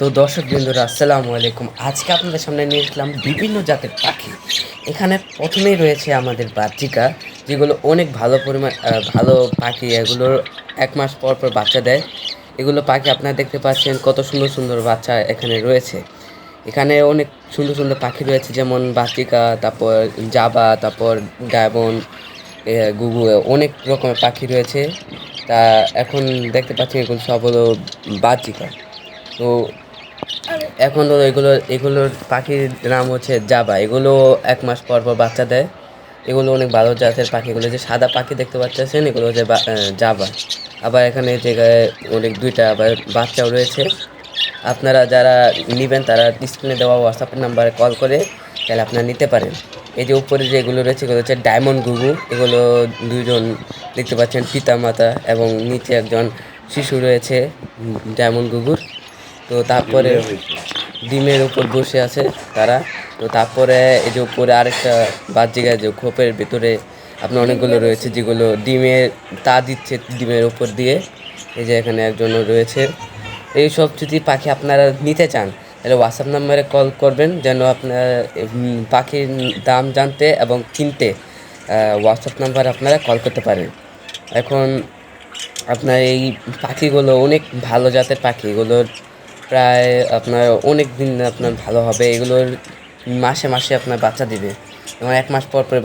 তো দর্শক বিন্দুরা আসসালামু আলাইকুম। আজকে আপনাদের সামনে নিয়ে এসলাম বিভিন্ন জাতের পাখি। এখানে প্রথমেই রয়েছে আমাদের বাচ্চিকা যেগুলো অনেক ভালো পরিমাণ ভালো পাখি। এগুলোর এক মাস পর পর বাচ্চা দেয়। এগুলো পাখি আপনারা দেখতে পাচ্ছেন কত সুন্দর সুন্দর বাচ্চা এখানে রয়েছে। এখানে অনেক সুন্দর সুন্দর পাখি রয়েছে, যেমন বাচ্চিকা, তারপর জাবা, তারপর ডায়মন্ড গুগু, অনেক রকমের পাখি রয়েছে। তা এখন দেখতে পাচ্ছেন এগুলো সব হলো বাচ্চিকা। তো এখন তো এগুলো, এগুলোর পাখির নাম হচ্ছে জাবা। এগুলো এক মাস পর পর বাচ্চা দেয়। এগুলো অনেক ভালো জাতের পাখি। এগুলো যে সাদা পাখি দেখতে পাচ্ছেন, এগুলো হচ্ছে জাবা। আবার এখানে জায়গায় অনেক দুইটা আবার বাচ্চাও রয়েছে। আপনারা যারা নেবেন, তারা স্ক্রিনে দেওয়া হোয়াটসঅ্যাপ নাম্বারে কল করে তাহলে আপনারা নিতে পারেন। এই যে উপরে যেগুলো রয়েছে, এগুলো হচ্ছে ডায়মন্ড গুগু এগুলো দুজন দেখতে পাচ্ছেন পিতা মাতা এবং নিচে একজন শিশু রয়েছে ডায়মন্ড গুগুর তো তারপরে ডিমের উপর। বসে আছে তারা। তো তারপরে এই যে উপরে আরেকটা বাহ্যিকা যে খোপের ভিতরে আপনার অনেকগুলো রয়েছে যেগুলো ডিমের তা দিচ্ছে ডিমের উপর দিয়ে। এই যে এখানে একজন রয়েছে। এইসব যদি পাখি আপনারা নিতে চান তাহলে হোয়াটসঅ্যাপ নাম্বারে কল করবেন যেন আপনার পাখির দাম জানতে এবং কিনতে হোয়াটসঅ্যাপ নাম্বারে আপনারা কল করতে পারেন। এখন আপনার এই পাখিগুলো অনেক ভালো জাতের পাখি এগুলোর প্রায় আপনার অনেক দিন আপনার ভালো হবে, এগুলোর মাসে মাসে আপনার বাচ্চা দিবে। এবং এক মাস পর পর